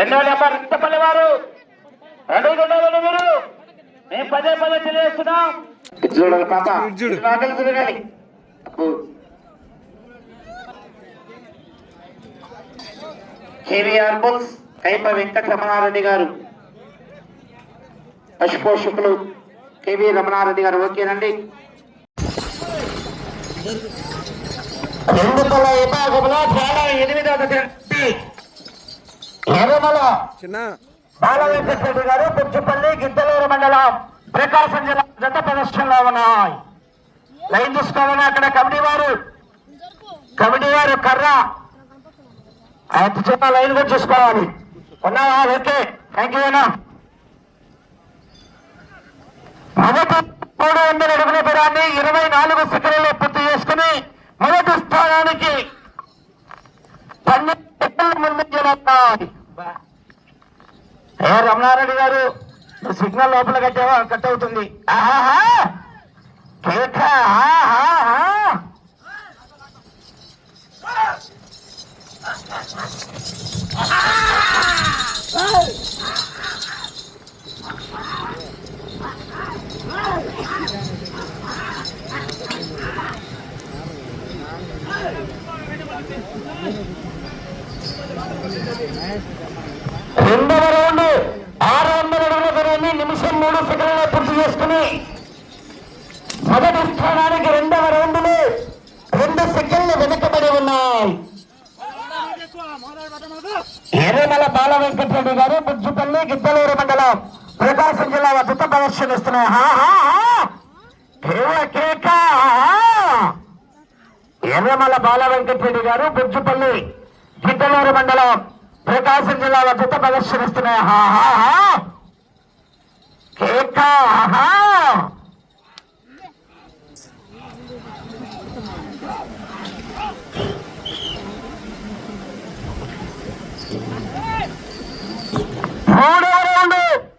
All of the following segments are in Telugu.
రెండో నెంబర్ ఇంతపల్లి వారు. రెండు మీరు. మేము పదే పదే తెలియజేస్తున్నాం. చూడాలి పాప. తిరగాలి. కేవీఆర్ కైప గారు. పశుపోషకులు కేవీ రమణారెడ్డి గారు ఓకేనండి. రెండు తల విభాగంలో తేడా ఎనిమిదవ ఎర్రమల చిన్న. బాల వెంకటరెడ్డి గారు పుచ్చుపల్లి గిద్దలూరు మండలం ప్రకాశం జిల్లా జత ప్రదర్శనలో ఉన్నాయి. లైన్ చూసుకోవాలని అక్కడ కమిటీ వారు. కమిటీ వారు కర్ర. ఆయన చిన్న లైన్ కూడా చూసుకోవాలి. ఉన్నావా? ఓకే. థ్యాంక్ యూ అన్నా. మొదటి మూడు వందల అడుగుల దూరాన్ని ఇరవై నాలుగు సెకండ్లలో పూర్తి చేసుకుని మొదటి స్థానానికి పన్నెండు ముందంజలున్నాయి ఏ రమణారెడ్డి గారు నువ్వు సిగ్నల్ లోపల కట్టావా? కట్ అవుతుంది. Thank you. రెండవ రౌండ్ ఆరు వందల అడుగుల దూరాన్ని నిమిషం మూడు సెకండ్లలో పూర్తి చేసుకుని మొదటి స్థానానికి రెండవ రౌండ్లు రెండు సెకండ్లు వెనుకబడి ఉన్నాయి. ఎర్రమల బాల వెంకటరెడ్డి గారు బుజ్జుపల్లి గిద్దలూరు మండలం ప్రకాశం జిల్లా వద్ద ప్రదర్శనిస్తున్నాయి. హా, హా. ఎర్రమల బాల వెంకటరెడ్డి గారు బుజ్జుపల్లి గిద్దలూరు మండలం ప్రకాశం జిల్లాలో వద్ద ప్రదర్శనిస్తున్నాయి హా, హా, హా.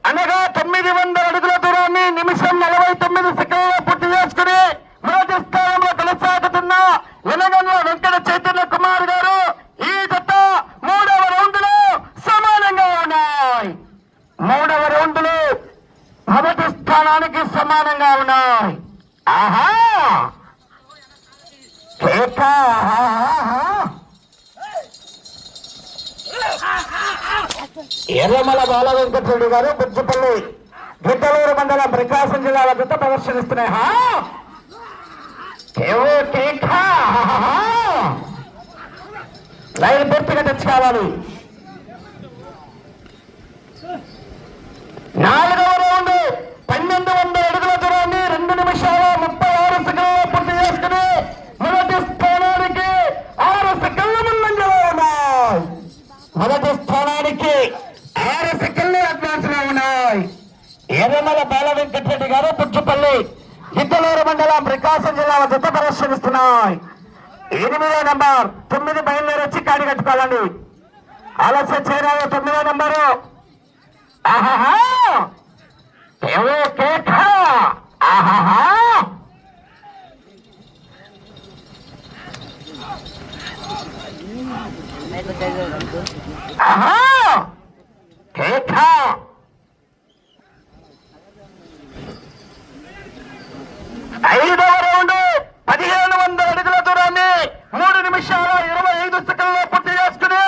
అనగా తొమ్మిది వందల అడుగుల దూరాన్ని నిమిషం నలభై తొమ్మిది సెకండ్ల పూర్తి చేసుకుని మొదటి స్థానంలో కొనసాగుతున్న వెనగంలో వెంకట చైతన్య కుమార్ గారు ఈ జత మూడవ రౌండ్లో సమానంగా ఉన్నాయి మూడవ రౌండ్లో మొదటి స్థానానికి సమానంగా ఉన్నాయి ఆహా కేక ఆహా ఎర్రమల బాలవెంకటరెడ్డి గారు బుజ్జిపల్లి గిద్దలూరు మండలం ప్రకాశం జిల్లా వద్ద ప్రదర్శనిస్తున్నాయి. లైన్ పూర్తిగా తెచ్చుకోవాలి. నాలుగవ రౌండ్ పన్నెండు వందల అడుగుల దూరాన్ని రెండు నిమిషాల ముప్పై ఆరు సెకండ్ల పూర్తి చేసుకుని మొదటి స్థానానికి ఆరు సెకండ్ల ముందంజలో ఉన్నాయి మొదటి స్థానానికి ఆరు సెకండ్లు అడ్వాన్స్లో ఉన్నాయి ఎర్రమల బాల వెంకటరెడ్డి గారు పుచ్చుపల్లి ఇద్దలూరు మండలం ప్రకాశం జిల్లా జత ప్రదర్శనిస్తున్నాయి ఎనిమిదో నంబర్ తొమ్మిది బయలుదేరి వచ్చి కాడి కట్టుకోవాలండి. ఆలస్యం చేరాలి తొమ్మిదో నంబరు. ఆహాహా! ఏవో కేక? ఆహాహా! ఆహా ఐదవ రౌండ్ పదిహేను వందల అడుగుల దూరాన్ని మూడు నిమిషాల ఇరవై ఐదు సెకండ్లో పూర్తి చేసుకుని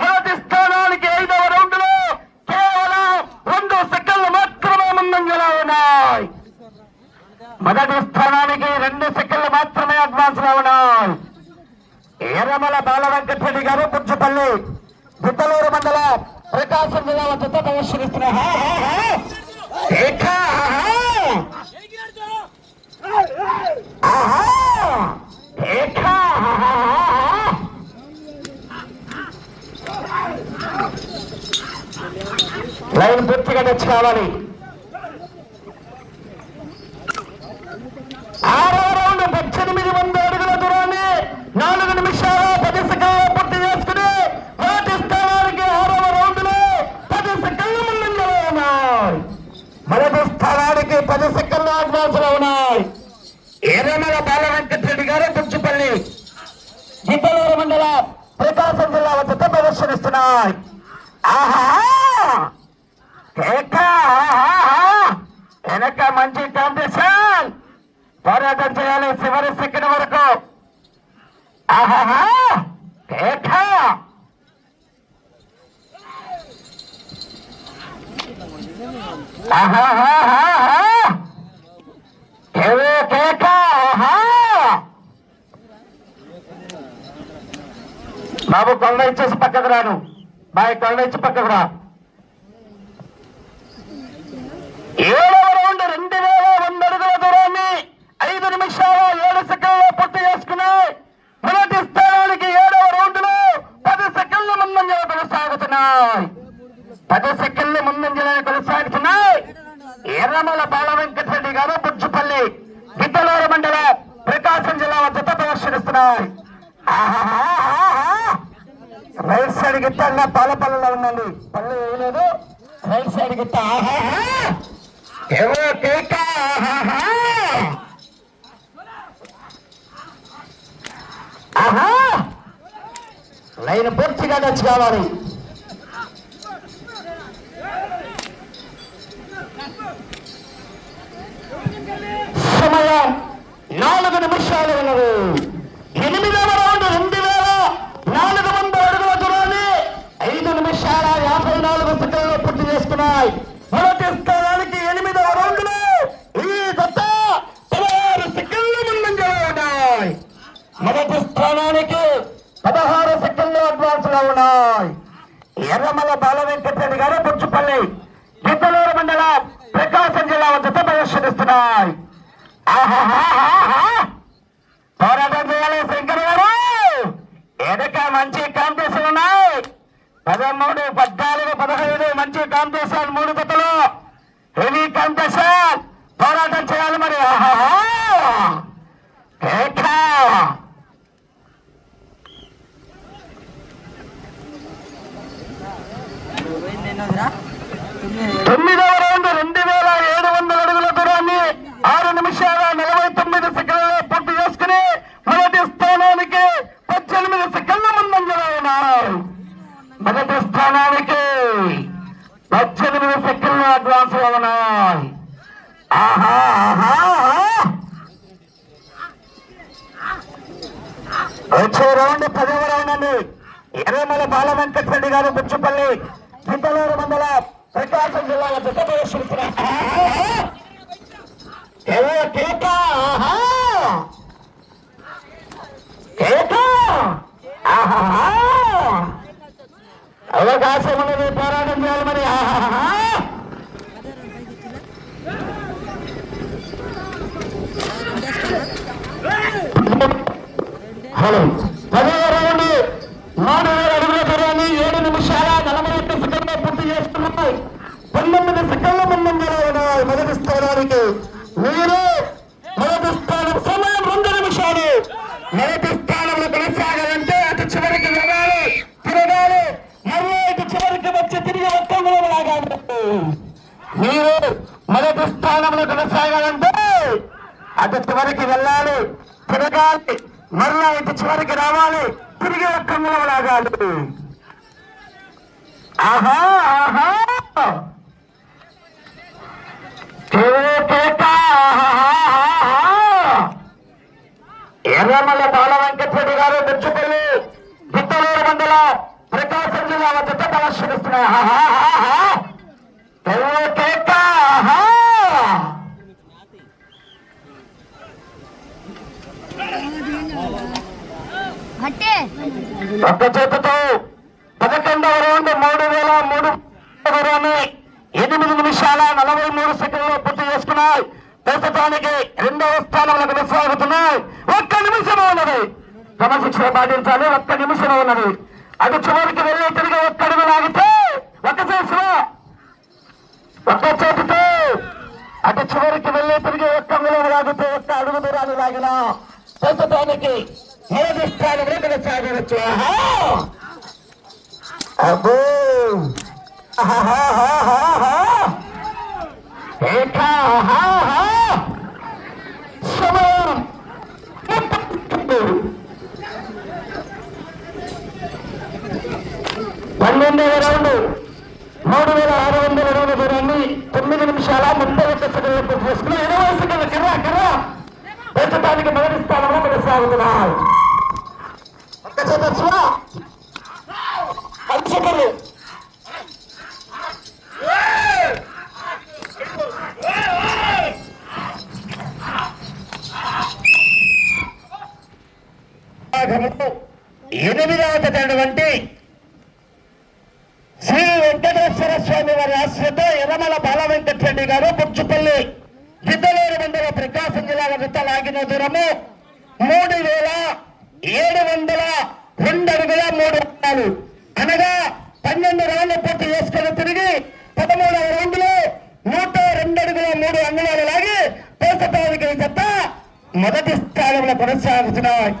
మొదటి స్థానానికి ఐదవ రౌండ్లో కేవలం రెండు సెకండ్లు మాత్రమే ముందంజలో ఉన్నాయి మొదటి స్థానానికి రెండు సెకండ్లు మాత్రమే అడ్వాన్స్లో ఉన్నాయి. ఎర్రమల బాల గారు కుచ్చుపల్లి గుద్దలూరు మండలం ప్రకాశం జిల్లా చెత్త ప్రదర్శనిస్తున్న హా, లైన్ పూర్తిగా తెచ్చుకోవాలి వెనక మంచి కాంపిటీషన్ పోరాటం చేయాలి చివరి సెకండ్ వరకు. ఆహా! బాబు కొండ ఇచ్చేసి పక్కకు రాను. బాయ్ కొండ ఇచ్చి పక్కకు రా. ఏడవ రౌండ్ రెండు వేల వంద అడుగుల దూరాన్ని ఐదు నిమిషాల ఏడు సెకండ్లో పూర్తి చేసుకున్నాయి. మొదటి స్థానానికి ఏడవ రౌండ్లో పది సెకండ్ల ముందంజలు కొనసాగుతున్నాయి. పది సెకండ్లు ముందంజలను కొనసాగుతున్నాయి. ఎర్రమల బాల వెంకటరెడ్డి గారు బుజ్జుపల్లి గిద్దలూరు మండలం ప్రకాశం జిల్లా వద్ద ప్రదర్శనిస్తున్నాయి ఆహా రైట్ సైడ్ గిట్ట అన్న పాల పళ్ళలో ఉందండి పళ్ళు వేయలేదు రైట్ సైడ్ గిట్ట ఆహా. ఎవరో కేక ఆహా. లైన్ పూర్తిగా టచ్ కావాలి. సమయం నాలుగు నిమిషాలు ఉన్నది ఎనిమిదవ రౌండ్ రెండు వేల నాలుగు వందల అడుగుల దూరాన్ని ఐదు నిమిషాల యాభై నాలుగు సెకండ్లు పూర్తి చేసుకున్నాయి మొదటి స్థానానికి ఎనిమిదవ రౌండ్లో ఈ జత పదహారు సెకండ్లు ముందంజలో ఉన్నాయి మొదటి స్థానానికి పదహారు సెకండ్లు అడ్వాన్స్లో ఉన్నాయి ఎర్రమల బాల వెంకటరెడ్డి గారు బుచ్చుపల్లి గిద్దలూరు మండలం ప్రకాశం జిల్లా వద్ద ప్రదర్శనిస్తున్నాయి. పోరాటం చేయాలి శంకర్ గారు. ఎదక మంచి కాంపిటీషన్ ఉన్నాయి. పదమూడు పద్నాలుగు పదహైదు మంచి కాంపిటీషన్ మూడు జతలు. హెవీ కాంపిటీషన్ పోరాటం చేయాలి మరి ఆహాహా. కేక. తొమ్మిదవ రౌండ్ రెండు వేల ఏడు వందల అడుగుల దూరాన్ని ఆరు నిమిషాల నలభై తొమ్మిది సెకండ్లలో పూర్తి చేసుకుని మొదటి స్థానానికి పద్దెనిమిది సెకండ్ల ముందంజలో ఉన్నాయి మొదటి స్థానానికి పద్దెనిమిది సెకండ్లు అడ్వాన్స్లో ఉన్నాయి. ఆహా ఆహా వచ్చే రౌండ్ పదవ రౌండ్ అండి. ఎర్రమల బాల వెంకటరెడ్డి గారు బుచ్చుపల్లి గింతలూరు మండల ప్రకాశం జిల్లాలో జత ప్రదర్శిస్తున్నారు ఏవో కేక ఆహా. కేక ఆహా. అవకాశం ఉన్నది పోరాటం చేయాలి మరి. హలో. పదవ రౌండ్ మూడు వేల అడుగుల దూరాన్ని ఏడు నిమిషాల నలభై ఒక్క సెకండ్లో పూర్తి చేస్తున్నాయి. పంతొమ్మిది సెకండ్ల ముందు మొదటి స్థానానికి మీరు మొదటి స్థానం సమయం రెండు నిమిషాలు మొదటి స్థానంలో కొనసాగాలంటే అటు చివరికి వెళ్ళాలి తిరగాలి మళ్ళీ ఇటు చివరికి వచ్చి తిరిగి ఒక్క లాగాలి మీరు మొదటి స్థానంలో కొనసాగాలంటే అటు చివరికి వెళ్ళాలి తిరగాలి మరలా ఇటు చివరికి రావాలి తిరిగి ఒక్క లాగాలి. ఆహా ఆహా. ఎర్రమల్ల బాల వెంకటరెడ్డి గారు మిర్చుపల్లి గిత్తలూరు మండల ప్రకాశం జిల్లా వద్ద ప్రదర్శనిస్తున్నారు హా హా ఒక్క చేతితో పదకొండవ రౌండ్ మూడు వేల మూడు దూరాన్ని ఎనిమిది నిమిషాల నలభై మూడు సెకండ్లు పూర్తి చేసుకున్నాయి. ప్రస్తుతానికి రెండవ స్థానంలో కొనసాగుతున్నాయి. ఒక్క నిమిషం ఉన్నది. క్రమశిక్షణ పాటించాలి. ఒక్క నిమిషం ఉన్నది. అది చివరికి వెళ్ళి తిరిగి ఒక్క అడుగు లాగితే ఒక చేసిన ఒక్క చేతితో. అటు చివరికి వెళ్ళి తిరిగి ఒక్క అంగుళం లాగితే ఒక్క అడుగు దూరాన్ని లాగిన. ప్రస్తుతానికి మొదటి స్థానంలో కొనసాగవచ్చు ఆహా! అబ్బో సమయం పన్నెండవ రౌండ్ మూడు వేల ఆరు వందల ఇరవై దూరాన్ని తొమ్మిది నిమిషాల ముప్పై ఒక్క సెకండ్లు పూర్తి చేసుకుని ఇరవై సెకండ్ల కర్రా కర్రా ప్రస్తుతానికి మొదటి స్థానంలో కొనసాగుతున్నారు ఐదు సెకండ్లు శ్రీ వెంకటేశ్వర స్వామి వారి ఆశ్రత ఎర్రమల బాల వెంకటరెడ్డి గారు బుచ్చుపల్లి గిద్దలూరు మండల ప్రకాశం జిల్లా వద్ద లాగిన దూరము మూడు వేల ఏడు వందల రెండు అడుగుల మూడు వందలు. అనగా పన్నెండు రాళ్ళ పూర్తి వేసుకొని తిరిగి పదమూడవ రౌండ్లు నూట రెండు అడుగుల మూడు అంగుళాలు లాగి ప్రస్తుతానికి జత మొదటి స్థానంలో కొనసాగుతున్నాయి.